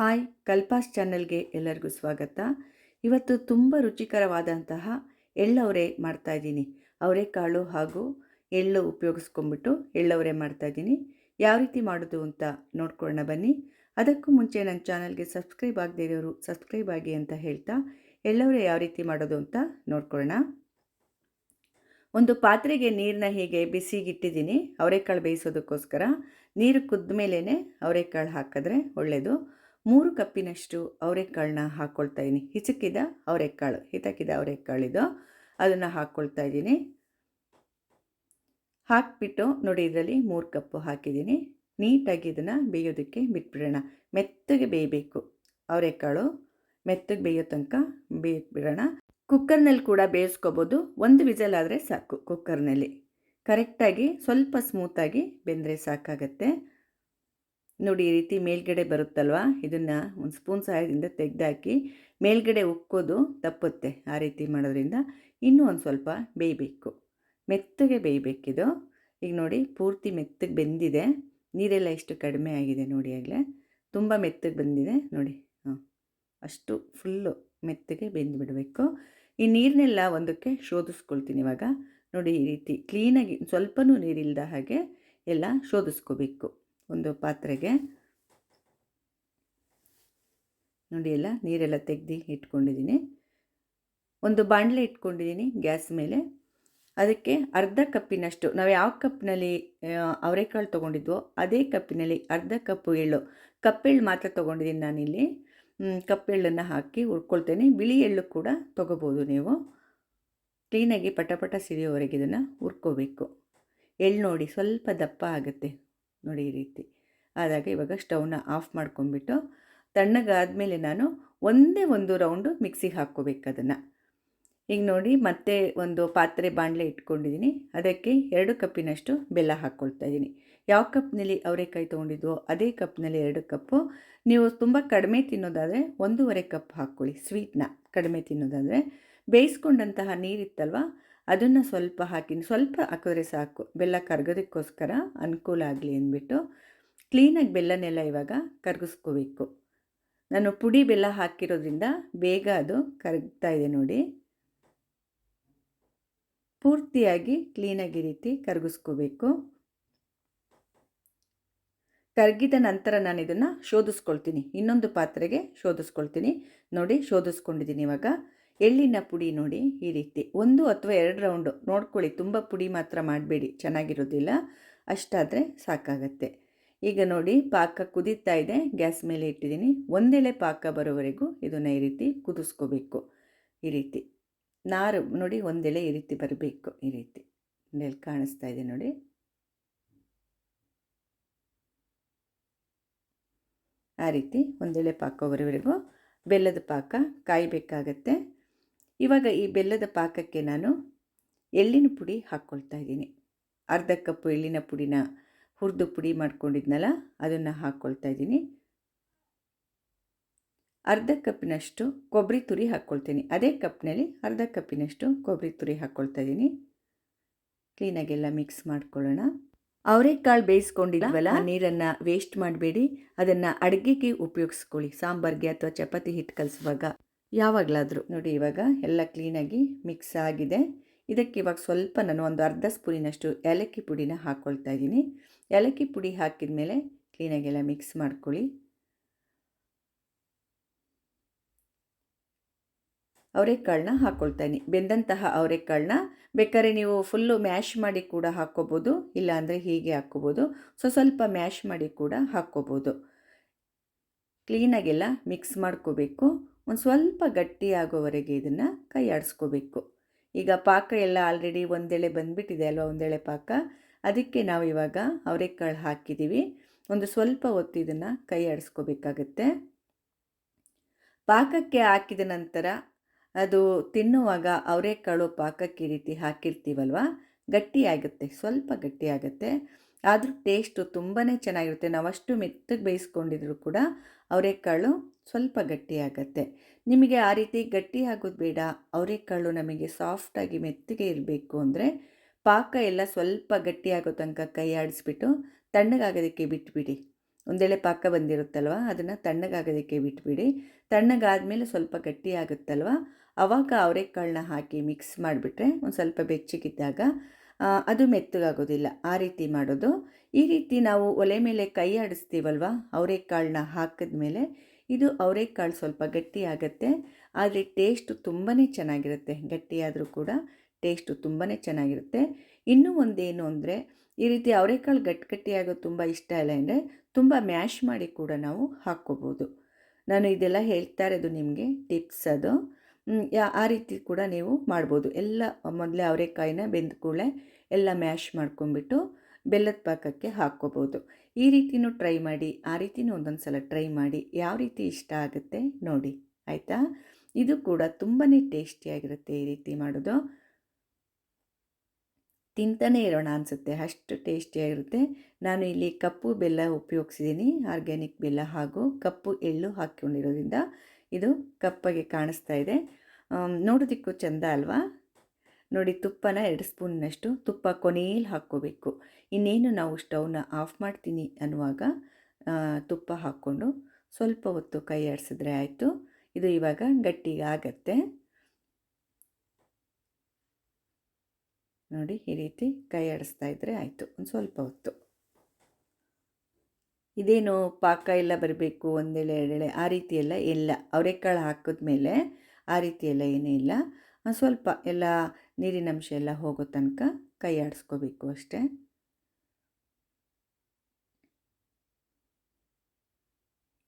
Hi, ಕಲ್ಪಾಸ್ ಚಾನೆಲ್ಗೆ ಎಲ್ಲರಿಗೂ ಸ್ವಾಗತ. ಇವತ್ತು ತುಂಬ ರುಚಿಕರವಾದಂತಹ ಎಳ್ಳವರೆ ಮಾಡ್ತಾಯಿದ್ದೀನಿ ಅವರೆಕಾಳು ಹಾಗೂ ಎಳ್ಳು ಉಪಯೋಗಿಸ್ಕೊಂಬಿಟ್ಟು ಎಳ್ಳವರೆ ಮಾಡ್ತಾಯಿದ್ದೀನಿ ಯಾವ ರೀತಿ ಮಾಡೋದು ಅಂತ ನೋಡ್ಕೊಳ್ಳೋಣ ಬನ್ನಿ. ಅದಕ್ಕೂ ಮುಂಚೆ ನನ್ನ ಚಾನಲ್ಗೆ ಸಬ್ಸ್ಕ್ರೈಬ್ ಆಗದೇ ಇರೋರು ಸಬ್ಸ್ಕ್ರೈಬ್ ಆಗಿ ಅಂತ ಹೇಳ್ತಾ ಎಳ್ಳವರೆ ಯಾವ ರೀತಿ ಮಾಡೋದು ಅಂತ ನೋಡ್ಕೊಳ್ಳೋಣ. ಒಂದು ಪಾತ್ರೆಗೆ ನೀರನ್ನ ಹೀಗೆ ಬಿಸಿಗಿಟ್ಟಿದ್ದೀನಿ. ಅವರೆಕಾಳು ಬೇಯಿಸೋದಕ್ಕೋಸ್ಕರ ನೀರು ಕುದ್ದ ಮೇಲೇ ಅವರೆಕಾಳು ಹಾಕಿದ್ರೆ ಒಳ್ಳೆಯದು ಮೂರು ಕಪ್ಪಿನಷ್ಟು ಅವರೆಕಾಳನ್ನ ಹಾಕ್ಕೊಳ್ತಾ ಇದ್ದೀನಿ ಹಿಚಕಿದ ಅವರೆಕಾಳು, ಹಿತಕಿದ ಅವರೆಕಾಳಿದು ಅದನ್ನು ಹಾಕ್ಕೊಳ್ತಾ ಇದ್ದೀನಿ ಹಾಕಿಬಿಟ್ಟು ನೋಡಿ ಇದರಲ್ಲಿ ಮೂರು ಕಪ್ಪು ಹಾಕಿದ್ದೀನಿ ನೀಟಾಗಿ ಇದನ್ನು ಬೇಯೋದಕ್ಕೆ ಬಿಟ್ಬಿಡೋಣ. ಮೆತ್ತಗೆ ಬೇಯಬೇಕು ಅವರೆಕಾಳು. ಮೆತ್ತಗೆ ಬೇಯೋ ತನಕ ಬೇಯಿಬಿಡೋಣ. ಕುಕ್ಕರ್ನಲ್ಲಿ ಕೂಡ ಬೇಯಿಸ್ಕೋಬೋದು. ಒಂದು ವಿಜಲ್ ಆದರೆ ಸಾಕು ಕುಕ್ಕರ್ನಲ್ಲಿ. ಕರೆಕ್ಟಾಗಿ ಸ್ವಲ್ಪ ಸ್ಮೂತಾಗಿ ಬೆಂದರೆ ಸಾಕಾಗತ್ತೆ. ನೋಡಿ, ಈ ರೀತಿ ಮೇಲ್ಗಡೆ ಬರುತ್ತಲ್ವ? ಇದನ್ನು ಒಂದು ಸ್ಪೂನ್ ಸಹಾಯದಿಂದ ತೆಗೆದಾಕಿ ಮೇಲ್ಗಡೆ ಉಕ್ಕೋದು ತಪ್ಪುತ್ತೆ ಆ ರೀತಿ ಮಾಡೋದ್ರಿಂದ. ಇನ್ನೂ ಒಂದು ಸ್ವಲ್ಪ ಬೇಯಬೇಕು. ಮೆತ್ತಗೆ ಬೇಯಬೇಕಿದು. ಈಗ ನೋಡಿ, ಪೂರ್ತಿ ಮೆತ್ತಗೆ ಬೆಂದಿದೆ. ನೀರೆಲ್ಲ ಎಷ್ಟು ಕಡಿಮೆ ಆಗಿದೆ ನೋಡಿ ಆಗಲೇ. ತುಂಬ ಮೆತ್ತಗೆ ಬಂದಿದೆ ನೋಡಿ. ಹಾಂ ಅಷ್ಟು ಫುಲ್ಲು ಮೆತ್ತಗೆ ಬೆಂದು ಬಿಡಬೇಕು. ಈ ನೀರನ್ನೆಲ್ಲ ಒಂದಕ್ಕೆ ಶೋಧಿಸ್ಕೊಳ್ತೀನಿ ಇವಾಗ. ನೋಡಿ, ಈ ರೀತಿ ಕ್ಲೀನಾಗಿ, ಸ್ವಲ್ಪನೂ ನೀರಿಲ್ಲದ ಹಾಗೆ ಎಲ್ಲ ಶೋಧಿಸ್ಕೋಬೇಕು. ಒಂದು ಪಾತ್ರೆಗೆ. ನೋಡಿ ಎಲ್ಲ, ನೀರೆಲ್ಲ ತೆಗೆದು ಇಟ್ಕೊಂಡಿದ್ದೀನಿ. ಒಂದು ಬಾಣಲೆ ಇಟ್ಕೊಂಡಿದ್ದೀನಿ ಗ್ಯಾಸ್ ಮೇಲೆ. ಅದಕ್ಕೆ ಅರ್ಧ ಕಪ್ಪಿನಷ್ಟು, ನಾವು ಯಾವ ಕಪ್ನಲ್ಲಿ ಅವರೆಕಾಳು ತೊಗೊಂಡಿದ್ವೋ ಅದೇ ಕಪ್ಪಿನಲ್ಲಿ ಅರ್ಧ ಕಪ್ಪು ಎಳ್ಳು ಕಪ್ಪೆಳ್ಳು ಮಾತ್ರ ತೊಗೊಂಡಿದ್ದೀನಿ ನಾನಿಲ್ಲಿ. ಕಪ್ಪೆಳ್ಳನ್ನು ಹಾಕಿ ಹುರ್ಕೊಳ್ತೇನೆ. ಬಿಳಿ ಎಳ್ಳು ಕೂಡ ತೊಗೋಬೋದು ನೀವು. ಕ್ಲೀನಾಗಿ ಪಟಪಟ ಸಿಡಿಯೋವರೆಗೆ ಇದನ್ನು ಹುರ್ಕೋಬೇಕು. ಎಳ್ಳು ನೋಡಿ ಸ್ವಲ್ಪ ದಪ್ಪ ಆಗುತ್ತೆ. ನೋಡಿ ಈ ರೀತಿ. ಆದಾಗ ಇವಾಗ ಸ್ಟವ್ನ ಆಫ್ ಮಾಡ್ಕೊಂಡ್ಬಿಟ್ಟು ತಣ್ಣಗಾದಮೇಲೆ ನಾನು ಒಂದೇ ಒಂದು ರೌಂಡು ಮಿಕ್ಸಿಗೆ ಹಾಕ್ಕೋಬೇಕು ಅದನ್ನು. ಈಗ ನೋಡಿ ಮತ್ತೆ ಒಂದು ಪಾತ್ರೆ ಬಾಣಲೆ ಇಟ್ಕೊಂಡಿದ್ದೀನಿ. ಅದಕ್ಕೆ ಎರಡು ಕಪ್ಪಿನಷ್ಟು ಬೆಲ್ಲ ಹಾಕ್ಕೊಳ್ತಾ ಇದ್ದೀನಿ. ಯಾವ ಕಪ್ನಲ್ಲಿ ಅವರೆಕಾಯಿ ತೊಗೊಂಡಿದ್ವೋ ಅದೇ ಕಪ್ನಲ್ಲಿ ಎರಡು ಕಪ್ಪು. ನೀವು ತುಂಬ ಕಡಿಮೆ ತಿನ್ನೋದಾದರೆ ಒಂದೂವರೆ ಕಪ್ ಹಾಕ್ಕೊಳ್ಳಿ. ಸ್ವೀಟ್ನ ಕಡಿಮೆ ತಿನ್ನೋದಾದರೆ. ಬೇಯಿಸ್ಕೊಂಡಂತಹ ನೀರಿತ್ತಲ್ವ ಅದನ್ನು ಸ್ವಲ್ಪ ಹಾಕಿ ಸ್ವಲ್ಪ ಹಾಕಿದ್ರೆ ಸಾಕು. ಬೆಲ್ಲ ಕರಗೋದಕ್ಕೋಸ್ಕರ ಅನುಕೂಲ ಆಗಲಿ ಅಂದ್ಬಿಟ್ಟು ಕ್ಲೀನಾಗಿ ಬೆಲ್ಲನೆಲ್ಲ ಇವಾಗ ಕರಗಿಸ್ಕೋಬೇಕು. ನಾನು ಪುಡಿ ಬೆಲ್ಲ ಹಾಕಿರೋದ್ರಿಂದ ಬೇಗ ಅದು ಕರಗ್ತಾ ಇದೆ ನೋಡಿ. ಪೂರ್ತಿಯಾಗಿ ಕ್ಲೀನಾಗಿ ರೀತಿ ಕರಗಿಸ್ಕೋಬೇಕು. ಕರಗಿದ ನಂತರ ನಾನು ಇದನ್ನು ಶೋಧಿಸ್ಕೊಳ್ತೀನಿ. ಇನ್ನೊಂದು ಪಾತ್ರೆಗೆ ಶೋಧಿಸ್ಕೊಳ್ತೀನಿ. ನೋಡಿ, ಶೋಧಿಸ್ಕೊಂಡಿದ್ದೀನಿ ಇವಾಗ. ಎಳ್ಳಿನ ಪುಡಿ ನೋಡಿ ಈ ರೀತಿ. ಒಂದು ಅಥವಾ ಎರಡು ರೌಂಡು ನೋಡ್ಕೊಳ್ಳಿ, ತುಂಬ ಪುಡಿ ಮಾತ್ರ ಮಾಡಬೇಡಿ, ಚೆನ್ನಾಗಿರೋದಿಲ್ಲ, ಅಷ್ಟಾದರೆ ಸಾಕಾಗತ್ತೆ. ಈಗ ನೋಡಿ ಪಾಕ ಕುದೀತಾ ಇದೆ, ಗ್ಯಾಸ್ ಮೇಲೆ ಇಟ್ಟಿದ್ದೀನಿ. ಒಂದೆಳೆ ಪಾಕ ಬರೋವರೆಗೂ ಇದನ್ನು ಈ ರೀತಿ ಕುದಿಸ್ಕೋಬೇಕು. ಈ ರೀತಿ. ನಾರು ನೋಡಿ ಒಂದೆಳೆ ಈ ರೀತಿ ಬರಬೇಕು, ಈ ರೀತಿ. ನೆಲ್ ಕಾಣಿಸ್ತಾ ಇದೆ ನೋಡಿ. ಆ ರೀತಿ ಒಂದೆಳೆ ಪಾಕ ಬರೋವರೆಗೂ ಬೆಲ್ಲದ ಪಾಕ ಕಾಯಬೇಕಾಗತ್ತೆ. ಇವಾಗ ಈ ಬೆಲ್ಲದ ಪಾಕಕ್ಕೆ ನಾನು ಎಳ್ಳಿನ ಪುಡಿ ಹಾಕ್ಕೊಳ್ತಾ ಇದ್ದೀನಿ. ಅರ್ಧ ಕಪ್ಪು ಎಳ್ಳಿನ ಪುಡಿನ ಹುರಿದು ಪುಡಿ ಮಾಡ್ಕೊಂಡಿದ್ನಲ್ಲ, ಅದನ್ನು ಹಾಕ್ಕೊಳ್ತಾ ಇದ್ದೀನಿ. ಅರ್ಧ ಕಪ್ಪಿನಷ್ಟು ಕೊಬ್ಬರಿ ತುರಿ ಹಾಕ್ಕೊಳ್ತೀನಿ. ಅದೇ ಕಪ್ನಲ್ಲಿ ಅರ್ಧ ಕಪ್ಪಿನಷ್ಟು ಕೊಬ್ಬರಿ ತುರಿ ಹಾಕ್ಕೊಳ್ತಾ ಇದ್ದೀನಿ. ಕ್ಲೀನಾಗೆಲ್ಲ ಮಿಕ್ಸ್ ಮಾಡ್ಕೊಳ್ಳೋಣ. ಅವರೆಕಾಳು ಬೇಯಿಸ್ಕೊಂಡಿದ್ವಲ್ಲ ನೀರನ್ನು ವೇಸ್ಟ್ ಮಾಡಬೇಡಿ. ಅದನ್ನು ಅಡುಗೆಗೆ ಉಪಯೋಗಿಸ್ಕೊಳ್ಳಿ. ಸಾಂಬಾರ್ಗೆ ಅಥವಾ ಚಪಾತಿ ಹಿಟ್ಟು ಕಲಿಸುವಾಗ. ಯಾವಾಗಲಾದರೂ. ನೋಡಿ, ಇವಾಗ ಎಲ್ಲ ಕ್ಲೀನಾಗಿ ಮಿಕ್ಸ್ ಆಗಿದೆ. ಇದಕ್ಕೆ ಇವಾಗ ಸ್ವಲ್ಪ ನಾನು ಒಂದು ಅರ್ಧ ಸ್ಪೂನಿನಷ್ಟು ಏಲಕ್ಕಿ ಪುಡಿನ ಹಾಕ್ಕೊಳ್ತಾ ಇದ್ದೀನಿ. ಏಲಕ್ಕಿ ಪುಡಿ ಹಾಕಿದ ಮೇಲೆ ಕ್ಲೀನಾಗೆಲ್ಲ ಮಿಕ್ಸ್ ಮಾಡ್ಕೊಳ್ಳಿ. ಅವರೆಕಾಳನ್ನ ಹಾಕ್ಕೊಳ್ತಾಯಿನಿ ಬೆಂದಂತಹ ಅವರೆಕಾಳನ್ನ. ಬೇಕಾದ್ರೆ ನೀವು ಫುಲ್ಲು ಮ್ಯಾಶ್ ಮಾಡಿ ಕೂಡ ಹಾಕ್ಕೋಬೋದು, ಇಲ್ಲಾಂದರೆ ಹೀಗೆ ಹಾಕ್ಕೋಬೋದು. ಸೊ ಸ್ವಲ್ಪ ಮ್ಯಾಶ್ ಮಾಡಿ ಕೂಡ ಹಾಕ್ಕೋಬೋದು. ಕ್ಲೀನಾಗೆಲ್ಲ ಮಿಕ್ಸ್ ಮಾಡ್ಕೋಬೇಕು. ಒಂದು ಸ್ವಲ್ಪ ಗಟ್ಟಿಯಾಗೋವರೆಗೆ ಇದನ್ನು ಕೈ ಆಡಿಸ್ಕೋಬೇಕು. ಈಗ ಪಾಕ ಎಲ್ಲ ಆಲ್ರೆಡಿ ಒಂದೆಳೆ ಬಂದುಬಿಟ್ಟಿದೆ ಅಲ್ವಾ, ಒಂದೆಳೆ ಪಾಕ? ಅದಕ್ಕೆ ನಾವು ಇವಾಗ ಅವರೆಕಾಳು ಹಾಕಿದ್ದೀವಿ ಒಂದು ಸ್ವಲ್ಪ ಹೊತ್ತು ಇದನ್ನು ಕೈ ಆಡಿಸ್ಕೋಬೇಕಾಗತ್ತೆ. ಪಾಕಕ್ಕೆ ಹಾಕಿದ ನಂತರ ಅದು ತಿನ್ನುವಾಗ ಅವರೆಕಾಳು ಪಾಕಕ್ಕೆ ರೀತಿ ಹಾಕಿರ್ತೀವಲ್ವ? ಗಟ್ಟಿಯಾಗುತ್ತೆ ಸ್ವಲ್ಪ ಗಟ್ಟಿಯಾಗುತ್ತೆ ಆದರೂ ಟೇಸ್ಟು ತುಂಬಾ ಚೆನ್ನಾಗಿರುತ್ತೆ. ನಾವಷ್ಟು ಮೆತ್ತಗೆ ಬೇಯಿಸ್ಕೊಂಡಿದ್ರು ಕೂಡ ಅವರೆಕಾಳು ಸ್ವಲ್ಪ ಗಟ್ಟಿಯಾಗತ್ತೆ. ನಿಮಗೆ ಆ ರೀತಿ ಗಟ್ಟಿ ಆಗೋದು ಬೇಡ. ಅವರೆಕಾಳು ನಮಗೆ ಸಾಫ್ಟಾಗಿ ಮೆತ್ತಗೆ ಇರಬೇಕು ಅಂದರೆ ಪಾಕ ಎಲ್ಲ ಸ್ವಲ್ಪ ಗಟ್ಟಿಯಾಗೋ ತನಕ ಕೈ ಆಡಿಸ್ಬಿಟ್ಟು ತಣ್ಣಗಾಗೋದಕ್ಕೆ ಬಿಟ್ಬಿಡಿ. ಒಂದೇಳೆ ಪಾಕ ಬಂದಿರುತ್ತಲ್ವ? ಅದನ್ನು ತಣ್ಣಗಾಗೋದಕ್ಕೆ ಬಿಟ್ಬಿಡಿ. ತಣ್ಣಗಾದಮೇಲೆ ಸ್ವಲ್ಪ ಗಟ್ಟಿ ಆಗುತ್ತಲ್ವ ಆವಾಗ ಅವರೆಕಾಳನ್ನ ಹಾಕಿ ಮಿಕ್ಸ್ ಮಾಡಿಬಿಟ್ರೆ ಒಂದು ಸ್ವಲ್ಪ ಬೆಚ್ಚಗಿದ್ದಾಗ ಅದು ಮೆತ್ತಗಾಗೋದಿಲ್ಲ. ಆ ರೀತಿ ಮಾಡೋದು. ಈ ರೀತಿ ನಾವು ಒಲೆ ಮೇಲೆ ಕೈ ಆಡಿಸ್ತೀವಲ್ವ? ಅವರೆಕಾಳನ್ನ ಹಾಕಿದ್ಮೇಲೆ ಇದು ಅವರೆಕಾಳು ಸ್ವಲ್ಪ ಗಟ್ಟಿ ಆದರೆ ಟೇಸ್ಟು ತುಂಬಾ ಚೆನ್ನಾಗಿರುತ್ತೆ. ಗಟ್ಟಿಯಾದರೂ ಕೂಡ ಟೇಸ್ಟು ತುಂಬಾ ಚೆನ್ನಾಗಿರುತ್ತೆ. ಇನ್ನೂ ಒಂದೇನು ಅಂದರೆ, ಈ ರೀತಿ ಅವರೆಕಾಳು ಗಟ್ಟಿಗಟ್ಟಿಯಾಗೋದು ತುಂಬ ಇಷ್ಟ ಇಲ್ಲ ಅಂದರೆ ತುಂಬ ಮ್ಯಾಶ್ ಮಾಡಿ ಕೂಡ ನಾವು ಹಾಕ್ಕೋಬೋದು. ನಾನು ಇದೆಲ್ಲ ಹೇಳ್ತಾ ಇರೋದು ನಿಮಗೆ ಟಿಪ್ಸ್ ಅದು. ಯಾ, ಆ ರೀತಿ ಕೂಡ ನೀವು ಮಾಡ್ಬೋದು. ಎಲ್ಲ, ಮೊದಲೇ ಅವರೆಕಾಯಿನ ಬೆಂದ ಕೂಡಲೇ ಎಲ್ಲ ಮ್ಯಾಶ್ ಮಾಡ್ಕೊಂಬಿಟ್ಟು ಬೆಲ್ಲದ ಪಾಕಕ್ಕೆ ಹಾಕ್ಕೋಬೋದು. ಈ ರೀತಿನೂ ಟ್ರೈ ಮಾಡಿ, ಆ ರೀತಿನೂ ಒಂದೊಂದು ಸಲ ಟ್ರೈ ಮಾಡಿ, ಯಾವ ರೀತಿ ಇಷ್ಟ ಆಗುತ್ತೆ ನೋಡಿ, ಆಯಿತಾ? ಇದು ಕೂಡ ತುಂಬಾ ಟೇಸ್ಟಿಯಾಗಿರುತ್ತೆ ಈ ರೀತಿ ಮಾಡೋದು. ತಿಂತಾನೆ ಇರೋಣ ಅನಿಸುತ್ತೆ, ಅಷ್ಟು ಟೇಸ್ಟಿಯಾಗಿರುತ್ತೆ. ನಾನು ಇಲ್ಲಿ ಕಪ್ಪು ಬೆಲ್ಲ ಉಪಯೋಗಿಸಿದ್ದೀನಿ, ಆರ್ಗ್ಯಾನಿಕ್ ಬೆಲ್ಲ ಹಾಗೂ ಕಪ್ಪು ಎಳ್ಳು ಹಾಕ್ಕೊಂಡಿರೋದ್ರಿಂದ ಇದು ಕಪ್ಪಗೆ ಕಾಣಿಸ್ತಾ ಇದೆ. ನೋಡೋದಿಕ್ಕೂ ಚೆಂದ ಅಲ್ವಾ? ನೋಡಿ, ತುಪ್ಪನ ಎರಡು ಸ್ಪೂನ್ನಷ್ಟು ತುಪ್ಪ ಕೊನೆಯಲ್ಲಿ ಹಾಕ್ಕೋಬೇಕು. ಇನ್ನೇನು ನಾವು ಸ್ಟೌವ್ನ ಆಫ್ ಮಾಡ್ತೀನಿ ಅನ್ನುವಾಗ ತುಪ್ಪ ಹಾಕ್ಕೊಂಡು ಸ್ವಲ್ಪ ಹೊತ್ತು ಕೈ ಆಡಿಸಿದ್ರೆ ಆಯಿತು. ಇದು ಇವಾಗ ಗಟ್ಟಿಗೆ ಆಗತ್ತೆ. ನೋಡಿ, ಈ ರೀತಿ ಕೈ ಆಡಿಸ್ತಾ ಇದ್ದರೆ ಆಯಿತು. ಒಂದು ಸ್ವಲ್ಪ ಹೊತ್ತು. ಇದೇನು ಪಾಕ ಎಲ್ಲ ಬರಬೇಕು ಒಂದೆಳೆ ಎರಡೆಳೆ, ಆ ರೀತಿ ಎಲ್ಲ ಇಲ್ಲ. ಅವರೆಕಾಳು ಹಾಕಿದ್ಮೇಲೆ ಆ ರೀತಿ ಎಲ್ಲ ಏನೂ ಇಲ್ಲ. ಸ್ವಲ್ಪ ಎಲ್ಲ ನೀರಿನಂಶ ಎಲ್ಲ ಹೋಗೋ ತನಕ ಕೈ ಆಡಿಸ್ಕೋಬೇಕು ಅಷ್ಟೇ.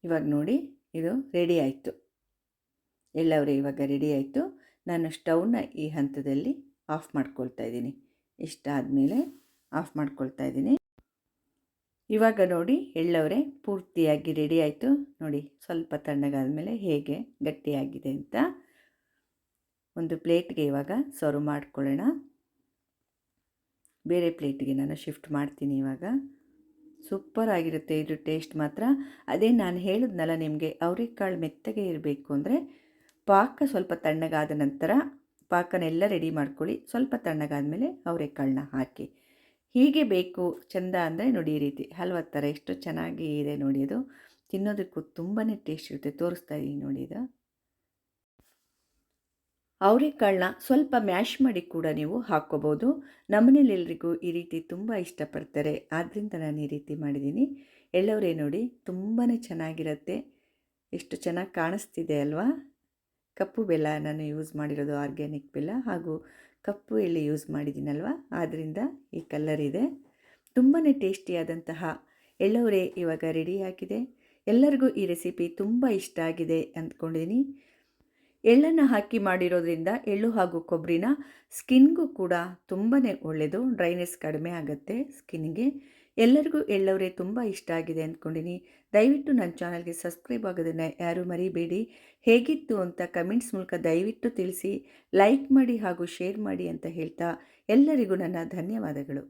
ಇವಾಗ ನೋಡಿ, ಇದು ರೆಡಿ ಆಯಿತು. ಎಲ್ಲವರೇ ಇವಾಗ ರೆಡಿ ಆಯಿತು. ನಾನು ಸ್ಟವ್ನ ಈ ಹಂತದಲ್ಲಿ ಆಫ್ ಮಾಡ್ಕೊಳ್ತಾ ಇದ್ದೀನಿ. ಇಷ್ಟಾದಮೇಲೆ ಆಫ್ ಮಾಡ್ಕೊಳ್ತಾ ಇದ್ದೀನಿ. ಇವಾಗ ನೋಡಿ ಎಳ್ಳವರೆ ಪೂರ್ತಿಯಾಗಿ ರೆಡಿ ಆಯಿತು. ನೋಡಿ ಸ್ವಲ್ಪ ತಣ್ಣಗಾದ ಮೇಲೆ ಹೇಗೆ ಗಟ್ಟಿಯಾಗಿದೆ ಅಂತ. ಒಂದು ಪ್ಲೇಟ್ಗೆ ಇವಾಗ ಸರ್ವ್ ಮಾಡ್ಕೊಳ್ಳೋಣ. ಬೇರೆ ಪ್ಲೇಟ್ಗೆ ನಾನು ಶಿಫ್ಟ್ ಮಾಡ್ತೀನಿ ಇವಾಗ. ಸೂಪರ್ ಆಗಿರುತ್ತೆ ಇದು ಟೇಸ್ಟ್ ಮಾತ್ರ. ಅದೇ ನಾನು ಹೇಳಿದ್ನಲ್ಲ ನಿಮಗೆ ಅವರೆಕಾಳು ಮೆತ್ತಗೆ ಇರಬೇಕು ಅಂದರೆ ಪಾಕ ಸ್ವಲ್ಪ ತಣ್ಣಗಾದ ನಂತರ ಪಾಕನೆಲ್ಲ ರೆಡಿ ಮಾಡ್ಕೊಳ್ಳಿ. ಸ್ವಲ್ಪ ತಣ್ಣಗಾದ ಮೇಲೆ ಅವರೆಕಾಳನ್ನ ಹಾಕಿ. ಹೀಗೆ ಬೇಕು ಚಂದ ಅಂದರೆ ನೋಡಿ ಈ ರೀತಿ. ಹಲ್ವಾ ಥರ ಎಷ್ಟು ಚೆನ್ನಾಗಿ ಇದೆ ನೋಡಿ ಅದು ತಿನ್ನೋದಕ್ಕೂ ತುಂಬಾ ಟೇಸ್ಟ್ ಇರುತ್ತೆ. ತೋರಿಸ್ತಾ ಇದ್ದೀನಿ ನೋಡಿ ಇದು. ಅವರೆಕಾಳನ್ನ ಸ್ವಲ್ಪ ಮ್ಯಾಶ್ ಮಾಡಿ ಕೂಡ ನೀವು ಹಾಕ್ಕೋಬೋದು. ನಮ್ಮನೇಲಿ ಎಲ್ರಿಗೂ ಈ ರೀತಿ ತುಂಬ ಇಷ್ಟಪಡ್ತಾರೆ. ಆದ್ದರಿಂದ ನಾನು ಈ ರೀತಿ ಮಾಡಿದ್ದೀನಿ. ಎಳ್ಳವರೇ ನೋಡಿ ತುಂಬಾ ಚೆನ್ನಾಗಿರುತ್ತೆ. ಎಷ್ಟು ಚೆನ್ನಾಗಿ ಕಾಣಿಸ್ತಿದೆ ಅಲ್ವಾ? ಕಪ್ಪು ಬೆಲ್ಲ ನಾನು ಯೂಸ್ ಮಾಡಿರೋದು ಆರ್ಗ್ಯಾನಿಕ್ ಬೆಲ್ಲ ಹಾಗೂ ಕಪ್ಪು ಎಳ್ಳಿ ಯೂಸ್ ಮಾಡಿದ್ದೀನಲ್ವ? ಆದ್ದರಿಂದ ಈ ಕಲ್ಲರ್ ಇದೆ. ತುಂಬಾ ಟೇಸ್ಟಿಯಾದಂತಹ ಎಳ್ಳವರೆ ಇವಾಗ ರೆಡಿ ಆಗಿದೆ ಎಲ್ಲರಿಗೂ ಈ ರೆಸಿಪಿ ತುಂಬ ಇಷ್ಟ ಆಗಿದೆ ಅಂದ್ಕೊಂಡಿದ್ದೀನಿ ಎಳ್ಳನ್ನು ಹಾಕಿ ಮಾಡಿರೋದ್ರಿಂದ ಎಳ್ಳು ಹಾಗೂ ಕೊಬ್ಬರಿನ ಸ್ಕಿನ್ಗೂ ಕೂಡ ತುಂಬಾ ಒಳ್ಳೆಯದು ಡ್ರೈನೆಸ್ ಕಡಿಮೆ ಆಗುತ್ತೆ ಸ್ಕಿನ್ಗೆ ಎಲ್ಲರಿಗೂ ಎಳ್ಳವರೇ ತುಂಬ ಇಷ್ಟ ಆಗಿದೆ ಅಂದ್ಕೊಂಡಿನಿ ದಯವಿಟ್ಟು ನನ್ನ ಚಾನಲ್ಗೆ ಸಬ್ಸ್ಕ್ರೈಬ್ ಆಗೋದನ್ನು ಯಾರೂ ಮರಿಬೇಡಿ. ಹೇಗಿತ್ತು ಅಂತ ಕಮೆಂಟ್ಸ್ ಮೂಲಕ ದಯವಿಟ್ಟು ತಿಳಿಸಿ. ಲೈಕ್ ಮಾಡಿ ಹಾಗೂ ಶೇರ್ ಮಾಡಿ ಅಂತ ಹೇಳ್ತಾ ಎಲ್ಲರಿಗೂ ನನ್ನ ಧನ್ಯವಾದಗಳು.